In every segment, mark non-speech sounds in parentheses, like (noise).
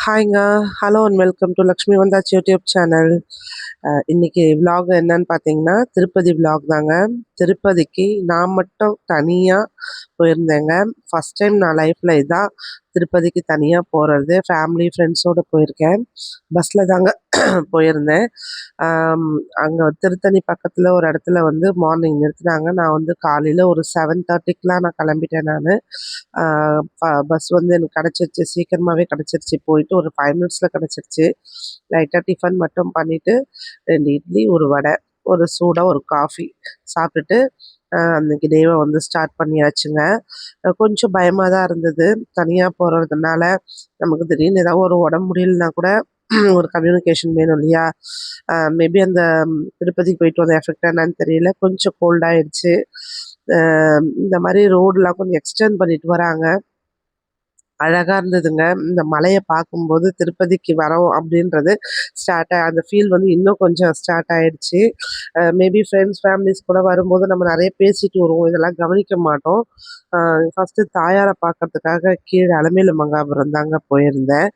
ஹாய்ங்க hello and welcome to Lakshmi Vandhachu YouTube channel இன்னைக்கு vlog என்னன்னு பார்த்தீங்கன்னா திருப்பதி விலாக் தாங்க. திருப்பதிக்கு நான் மட்டும் தனியாக போயிருந்தேங்க. ஃபஸ்ட் டைம் நான் லைஃப்பில் இதான் திருப்பதிக்கு தனியாக போகிறது ஃபேமிலி ஃப்ரெண்ட்ஸோடு போயிருக்கேன். பஸ்ஸில் தாங்க போயிருந்தேன். அங்கே திருத்தணி பக்கத்தில் ஒரு இடத்துல வந்து மார்னிங் நிறுத்தினாங்க. நான் வந்து காலையில் ஒரு செவன் தேர்ட்டிக்கெலாம் நான் கிளம்பிட்டேன் நான். பஸ் வந்து எனக்கு கிடச்சிருச்சு. சீக்கிரமாகவே கிடச்சிருச்சு. போயிட்டு ஒரு ஃபைவ் மினிட்ஸில் கிடச்சிருச்சு. லைட்டாக டிஃபன் மட்டும் பண்ணிவிட்டு ரெண்டு இட்லி ஒரு வடை ஒரு சூடாக ஒரு காஃபி சாப்பிட்டுட்டு அன்றைக்கி அன்னைக்கு டேவை வந்து ஸ்டார்ட் பண்ணியாச்சுங்க. கொஞ்சம் பயமாக தான் இருந்தது. தனியாக போகிறதுனால நமக்கு திடீர்னு ஏதாவது ஒரு உடம்பு முடியலனா கூட (clears throat) ஒரு கம்யூனிகேஷன் வேணும் இல்லையா? மேபி அந்த திருப்பதிக்கு போயிட்டு வந்த எஃபெக்ட் என்னன்னு தெரியல. கொஞ்சம் கோல்டாயிடுச்சு இந்த மாதிரி ரோடெலாம் கொஞ்சம் எக்ஸ்டெண்ட் பண்ணிட்டு வராங்க. அழகா இருந்ததுங்க. இந்த மலையை பார்க்கும்போது திருப்பதிக்கு வரோம் அப்படின்றது ஸ்டார்ட் அந்த ஃபீல் வந்து இன்னும் கொஞ்சம் ஸ்டார்ட் ஆயிடுச்சு. மேபி ஃப்ரெண்ட்ஸ் ஃபேமிலிஸ் கூட வரும்போது நம்ம நிறைய பேசிட்டு வருவோம். இதெல்லாம் கவனிக்க மாட்டோம். ஃபஸ்ட்டு தாயாரை பார்க்கறதுக்காக கீழே அலமேலு மங்காபுரம் தாங்க போயிருந்தேன்.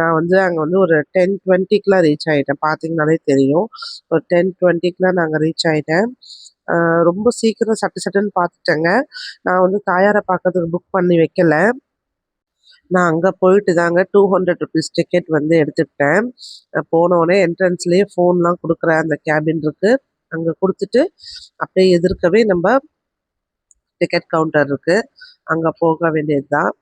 நான் வந்து அங்கே வந்து ஒரு டென் டுவெண்ட்டிக்கெலாம் ரீச் ஆகிட்டேன் பார்த்தீங்கனாலே தெரியும். ஒரு டென் டுவெண்ட்டிக்கெலாம் நாங்கள் ரீச் ஆகிட்டேன் ரொம்ப சீக்கிரம் சட்டு சட்டுன்னு பார்த்துட்டேங்க நான் வந்து தாயாரை பார்க்கறதுக்கு புக் பண்ணி வைக்கல. நான் அங்கே போயிட்டு தாங்க டூ ஹண்ட்ரட் ருபீஸ் டிக்கெட் வந்து எடுத்துக்கிட்டேன். போனோடனே என்ட்ரன்ஸ்லேயே ஃபோன்லாம் கொடுக்குற அந்த கேபின் இருக்குது அங்கே கொடுத்துட்டு அப்படியே எதிர்க்கவே நம்ம டிக்கெட் கவுண்டர் இருக்குது அங்கே போக வேண்டியது தான்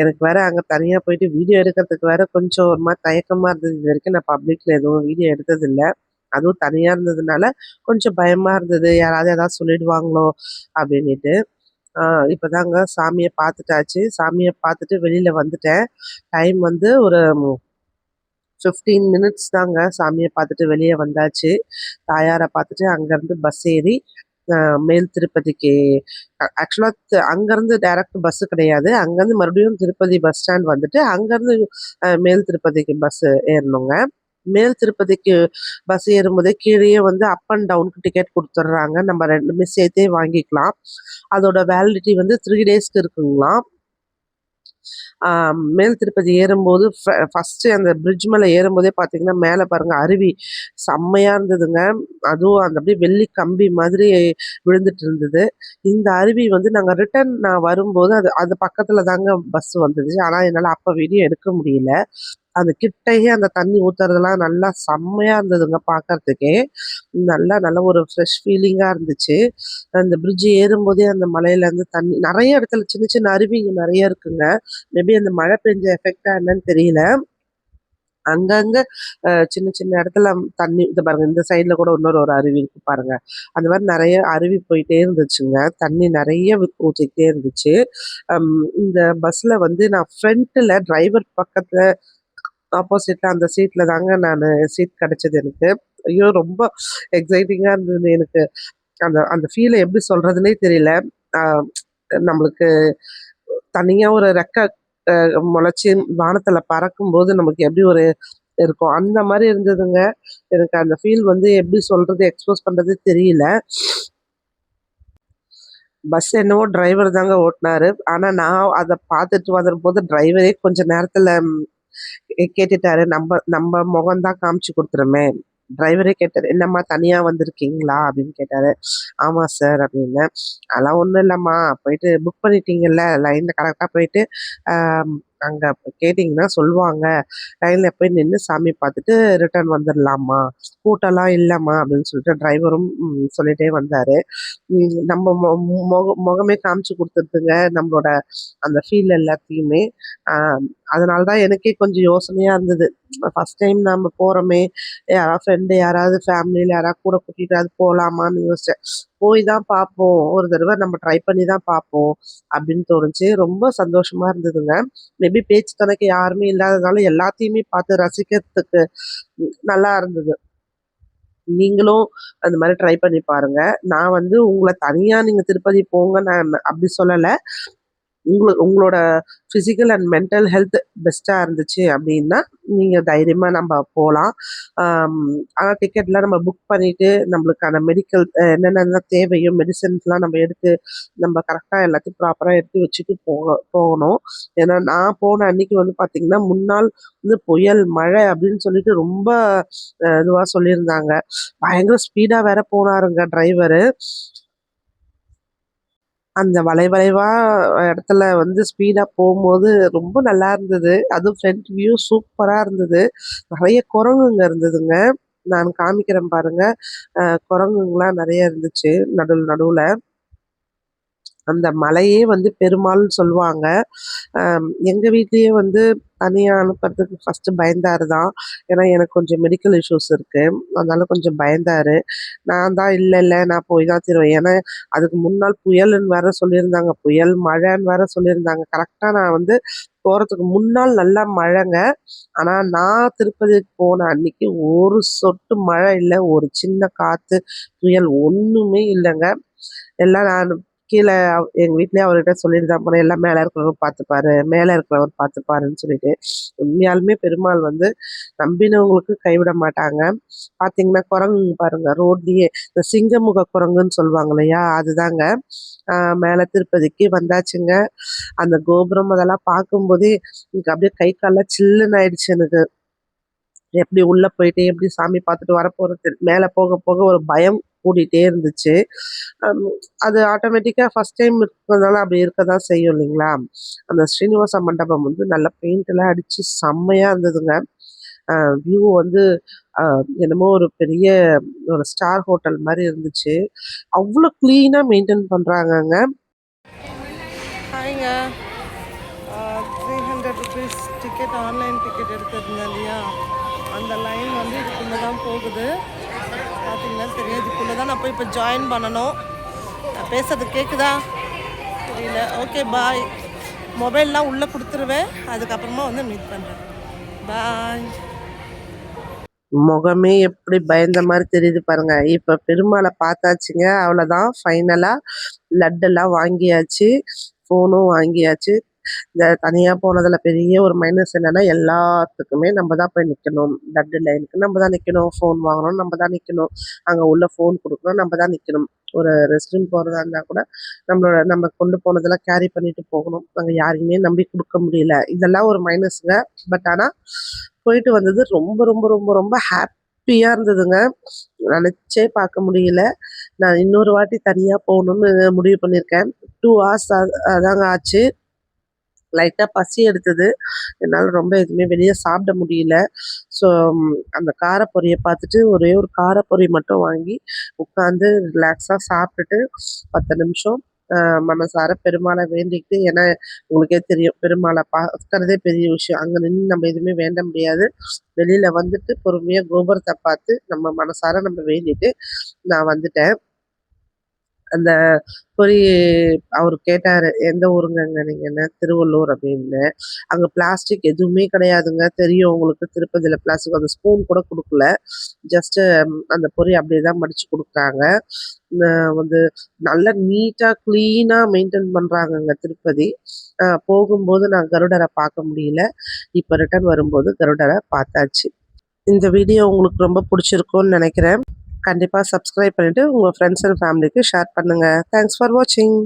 எனக்கு வேற அங்கே தனியாக போயிட்டு வீடியோ எடுக்கிறதுக்கு வேற கொஞ்சம் ஒரு மாதிரி தயக்கமாக இருந்தது. இது வரைக்கும் நான் பப்ளிக்கில் எதுவும் வீடியோ எடுத்ததில்லை. அதுவும் தனியாக இருந்ததுனால கொஞ்சம் பயமாக இருந்தது. யாராவது ஏதாவது சொல்லிடுவாங்களோ அப்படின்ட்டு இப்போதாங்க சாமியை பார்த்துட்டாச்சு. சாமியை பார்த்துட்டு வெளியில் வந்துட்டேன். டைம் வந்து ஒரு ஃபிஃப்டீன் மினிட்ஸ் தாங்க சாமியை பார்த்துட்டு வெளியே வந்தாச்சு. தாயாரை பார்த்துட்டு அங்கேருந்து பஸ் ஏறி மேல் திருப்பதிக்கு. ஆக்சுவலாக அங்கேருந்து டைரக்ட் பஸ்ஸு கிடையாது. அங்கேருந்து மறுபடியும் திருப்பதி பஸ் ஸ்டாண்ட் வந்துட்டு அங்கேருந்து மேல் திருப்பதிக்கு பஸ்ஸு ஏறணுங்க. மேல் திருப்பதிக்கு பஸ் ஏறும்போதே கீழேயே வந்து அப் அண்ட் டவுனுக்கு டிக்கெட் கொடுத்துட்றாங்க நம்ம ரெண்டுமே சேர்த்தே வாங்கிக்கலாம். அதோட வேலிடிட்டி வந்து த்ரீ டேஸ்க்கு இருக்குங்களாம். மேல் திருப்பதி ஏறும்போது ஃபஸ்ட்டு அந்த பிரிட்ஜ் மேலே ஏறும்போதே பார்த்தீங்கன்னா மேலே பாருங்க அருவி செம்மையாக இருந்ததுங்க. அதுவும் அந்த அப்படியே வெள்ளி கம்பி மாதிரி விழுந்துட்டு இருந்தது. இந்த அருவி வந்து நாங்கள் ரிட்டர்ன் நான் வரும்போது அது அது பக்கத்தில் தாங்க பஸ் வந்துச்சு ஆனால் என்னால் அப்போ வீடியோ எடுக்க முடியல. அந்த கிட்டையே அந்த தண்ணி ஊத்துறதெல்லாம் நல்லா செம்மையா இருந்ததுங்க பார்க்கறதுக்கே நல்லா நல்ல ஒரு ஃப்ரெஷ் ஃபீலிங்காக இருந்துச்சு. அந்த பிரிட்ஜு ஏறும்போதே அந்த மலையில இருந்து தண்ணி நிறைய இடத்துல சின்ன சின்ன அருவிங்க நிறைய இருக்குங்க. மேபி அந்த மழை பெஞ்ச எஃபெக்டா என்னன்னு தெரியல. அங்கங்க சின்ன சின்ன இடத்துல தண்ணி இந்த பாருங்க இந்த சைட்ல கூட இன்னொரு ஒரு அருவி இருக்கு பாருங்க. அந்த மாதிரி நிறைய அருவி போயிட்டே இருந்துச்சுங்க. தண்ணி நிறைய ஊற்றிக்கிட்டே இருந்துச்சு. இந்த பஸ்ல வந்து நான் ஃப்ரண்ட்ல டிரைவர் பக்கத்துல ஆப்போசிட்ல அந்த சீட்ல தாங்க நான் சீட் கிடைச்சது எனக்கு. ஐயோ ரொம்ப எக்ஸைட்டிங்காக இருந்தது எனக்கு. அந்த அந்த ஃபீலை எப்படி சொல்றதுனே தெரியல. நம்மளுக்கு தனியாக ஒரு ரெக்க முளைச்சி வானத்தில் பறக்கும்போது நமக்கு எப்படி ஒரு இருக்கும். அந்த மாதிரி இருந்ததுங்க. எனக்கு அந்த ஃபீல் வந்து எப்படி சொல்றது எக்ஸ்போஸ் பண்ணுறது தெரியல. பஸ் என்னவோ டிரைவர் தாங்க ஓட்டினாரு. ஆனால் நான் அதை பார்த்துட்டு வரும்போது டிரைவரே கொஞ்சம் நேரத்தில் கேட்டுட்டாரு. நம்ம நம்ம முகம் தான் காமிச்சு கொடுத்துருமே. டிரைவரே கேட்டார் என்னம்மா தனியா வந்திருக்கீங்களா? அப்படின்னு கேட்டாரு. ஆமா சார் அப்படின்னு. அதெல்லாம் ஒண்ணும் இல்லம்மா. போயிட்டு புக் பண்ணிட்டீங்கல்ல லைன்ல கரெக்டா போயிட்டு அங்கே அங்க கேட்டிங்கன்னா சொல்லுவாங்க. ரயிலில் போய் நின்று சாமி பார்த்துட்டு ரிட்டர்ன் வந்துடலாமா கூட்டம்லாம் இல்லைம்மா அப்படின்னு சொல்லிட்டு டிரைவரும் சொல்லிட்டே வந்தாரு. நம்ம மொ- முக முகமே காமிச்சு கொடுத்துருதுங்க. நம்மளோட அந்த ஃபீல் எல்லாத்தையுமே. ஆஹ் அதனால தான் எனக்கே கொஞ்சம் யோசனையா இருந்தது. ஃபர்ஸ்ட் டைம் நம்ம போறோமே. யாராவது ஃப்ரெண்டு யாராவது ஃபேமிலியில யாராவது கூட கூட்டிட்டு போகலாமான்னு யோசிச்சேன். போய் தான் பார்ப்போம் ஒரு தடவை நம்ம ட்ரை பண்ணி தான் பார்ப்போம் அப்படின்னு தோணுச்சு. ரொம்ப சந்தோஷமா இருந்ததுங்க. மேபி பேச்சு துணைக்கு யாருமே இல்லாததால எல்லாத்தையுமே பார்த்து ரசிக்கிறதுக்கு நல்லா இருந்தது. நீங்களும் அந்த மாதிரி ட்ரை பண்ணி பாருங்க. நான் வந்து உங்களை தனியா நீங்க திருப்பதி போங்க நான் அப்படி சொல்லலை. உங்களுக்கு உங்களோட ஃபிசிக்கல் அண்ட் மென்டல் ஹெல்த் பெஸ்ட்டாக இருந்துச்சு அப்படின்னா நீங்கள் தைரியமாக நம்ம போகலாம் ஆனால் டிக்கெட்லாம் நம்ம புக் பண்ணிவிட்டு நம்மளுக்கான மெடிக்கல் என்னென்ன தேவையோ மெடிசன்ஸ்லாம் நம்ம எடுத்து நம்ம கரெக்டாக எல்லாத்தையும் ப்ராப்பராக எடுத்து வச்சுட்டு போக போகணும். ஏன்னா நான் போன அன்னைக்கு வந்து பார்த்திங்கன்னா முன்னாள் வந்து புயல் மழை அப்படின்னு சொல்லிட்டு ரொம்ப இதுவாக சொல்லியிருந்தாங்க. பயங்கர ஸ்பீடாக வேற போனாருங்க டிரைவரு அந்த வளைவளைவா இடத்துல வந்து ஸ்பீடாக போகும்போது ரொம்ப நல்லா இருந்தது. அதுவும் ஃப்ரண்ட் வியூ சூப்பராக இருந்தது. நிறைய குரங்குங்க இருந்ததுங்க. நான் காமிக்கிறேன் பாருங்கள் குரங்குங்களாம் நிறைய இருந்துச்சு நடுவில் நடுவில். அந்த மலையே வந்து பெருமாள்னு சொல்லுவாங்க. எங்கள் வீட்லேயே வந்து தனியாக அனுப்புறதுக்கு ஃபஸ்ட்டு பயந்தாரு தான். ஏன்னா எனக்கு கொஞ்சம் மெடிக்கல் இஷ்யூஸ் இருக்குது அதனால கொஞ்சம் பயந்தார். நான் தான் இல்லை இல்லை நான் போய் தான் தருவேன். ஏன்னா அதுக்கு முன்னால் புயல்னு வேற சொல்லியிருந்தாங்க. புயல் மழைன்னு வேற சொல்லியிருந்தாங்க. கரெக்டாக நான் வந்து போகிறதுக்கு முன்னால் நல்லா மழைங்க. ஆனால் நான் திருப்பதிக்கு போன அன்னைக்கு ஒரு சொட்டு மழை இல்லை. ஒரு சின்ன காற்று புயல் ஒன்றுமே இல்லைங்க. எல்லாம் நான் கீழே எங்கள் வீட்லேயே அவர்கிட்ட சொல்லிட்டு தான் போனேன் எல்லாம் மேலே இருக்கிறவங்க பார்த்துப்பாரு மேலே இருக்கிறவர் பார்த்துப்பாருன்னு சொல்லிட்டு. உண்மையாலுமே பெருமாள் வந்து நம்பினவங்களுக்கு கைவிட மாட்டாங்க. பார்த்தீங்கன்னா குரங்கு பாருங்க ரோட்லேயே இந்த சிங்கமுக குரங்குன்னு சொல்லுவாங்க இல்லையா அதுதாங்க. மேலே திருப்பதிக்கு வந்தாச்சுங்க. அந்த கோபுரம் அதெல்லாம் பார்க்கும்போதே எனக்கு அப்படியே கை காலெல்லாம் சில்லுன்னு ஆயிடுச்சு எனக்கு. எப்படி உள்ளே போயிட்டு எப்படி சாமி பார்த்துட்டு வரப்போகிறது மேலே போக போக ஒரு பயம் கூடிட்டே இருந்துச்சு. அது ஆட்டோமேட்டிக்காக ஃபஸ்ட் டைம் இருக்கிறதுனால அப்படி இருக்க தான் செய்யும் இல்லைங்களா? அந்த ஸ்ரீனிவாச மண்டபம் வந்து நல்லா பெயிண்ட்லாம் அடித்து செம்மையாக இருந்ததுங்க. வியூ வந்து என்னமோ ஒரு பெரிய ஒரு ஸ்டார் ஹோட்டல் மாதிரி இருந்துச்சு. அவ்வளோ க்ளீனாக மெயின்டைன் பண்ணுறாங்கங்க ஹாய்ங்க three hundred rupees ticket online ticket எடுத்திருந்தேன் இல்லையா? அந்த லைன் வந்து இதுக்குள்ளே தான் போகுது. பார்த்தீங்கன்னா தெரியும் இதுக்குள்ளே தான் நான் போய் இப்போ ஜாயின் பண்ணணும். நான் பேசுறது கேட்குதா தெரியல. ஓகே பாய் மொபைல்லாம் உள்ளே கொடுத்துருவேன். அதுக்கப்புறமா வந்து மீட் பண்ணுறேன் பாய் முகமே எப்படி பயந்த மாதிரி தெரியுது பாருங்க. இப்ப பெருமாளை பார்த்தாச்சுங்க. அவ்வளோதான் ஃபைனலா லட்டெல்லாம் வாங்கியாச்சு. ஃபோனும் வாங்கியாச்சு. இந்த தனியாக போனதில் பெரிய ஒரு மைனஸ் என்னென்னா எல்லாத்துக்குமே நம்ம தான் போய் நிற்கணும் லட்டு லைனுக்கு நம்ம தான் நிற்கணும் ஃபோன் வாங்கணும் நம்ம தான் நிற்கணும் அங்கே உள்ள ஃபோன் கொடுக்கணும் நம்ம தான் நிற்கணும் ஒரு ரெஸ்ட் ரூம் போகிறதா இருந்தால் கூட நம்மளோட நம்ம கொண்டு போனதெல்லாம் கேரி பண்ணிட்டு போகணும். அங்கே யாரையுமே நம்பி கொடுக்க முடியல. இதெல்லாம் ஒரு மைனஸுங்க பட் ஆனால் போயிட்டு வந்தது ரொம்ப ரொம்ப ரொம்ப ரொம்ப ஹாப்பியாக இருந்ததுங்க. நினச்சே பார்க்க முடியல. நான் இன்னொரு வாட்டி தனியாக போகணுன்னு முடிவு பண்ணியிருக்கேன். டூ ஹவர்ஸ் அதாங்க ஆச்சு. லைட்டாக பசி எடுத்தது. என்னால் ரொம்ப எதுவுமே வெளியே சாப்பிட முடியல. ஸோ அந்த காரப்பொரியை பார்த்துட்டு ஒரே ஒரு காரப்பொரி மட்டும் வாங்கி உட்காந்து ரிலாக்ஸாக சாப்பிட்டுட்டு பத்து நிமிஷம் மனசார பெருமாளை வேண்டிக்கிட்டு ஏன்னா உங்களுக்கே தெரியும் பெருமாளை பார்க்கறதே பெரிய விஷயம். அங்கே நின்று நம்ம எதுவுமே வேண்ட முடியாது. வெளியில் வந்துட்டு பொறுமையாக கோபுரத்தை பார்த்து நம்ம மனசார நம்ம வேண்டிட்டு நான் வந்துட்டேன். அந்த பொறி அவர் கேட்டார் எந்த ஊருங்கங்க நீங்கன்னு திருவள்ளூர் அப்படின்னு. அங்கே பிளாஸ்டிக் எதுவுமே கிடையாதுங்க. தெரியும் உங்களுக்கு திருப்பதியில் பிளாஸ்டிக் அந்த ஸ்பூன் கூட கொடுக்கல. ஜஸ்ட்டு அந்த பொறி அப்படியே தான் மடித்து கொடுக்குறாங்க. வந்து நல்லா நீட்டாக க்ளீனாக மெயின்டைன் பண்ணுறாங்கங்க திருப்பதி. போகும்போது நான் கருடரை பார்க்க முடியல. இப்போ ரிட்டர்ன் வரும்போது கருடரை பார்த்தாச்சு. இந்த வீடியோ உங்களுக்கு ரொம்ப பிடிச்சிருக்கும்னு நினைக்கிறேன். கண்டிப்பாக சப்ஸ்கிரைப் பண்ணிவிட்டு உங்கள் ஃப்ரெண்ட்ஸ் அண்ட் ஃபேமிலிக்கு ஷேர் பண்ணுங்கள் தேங்க்ஸ் ஃபார் வாட்சிங்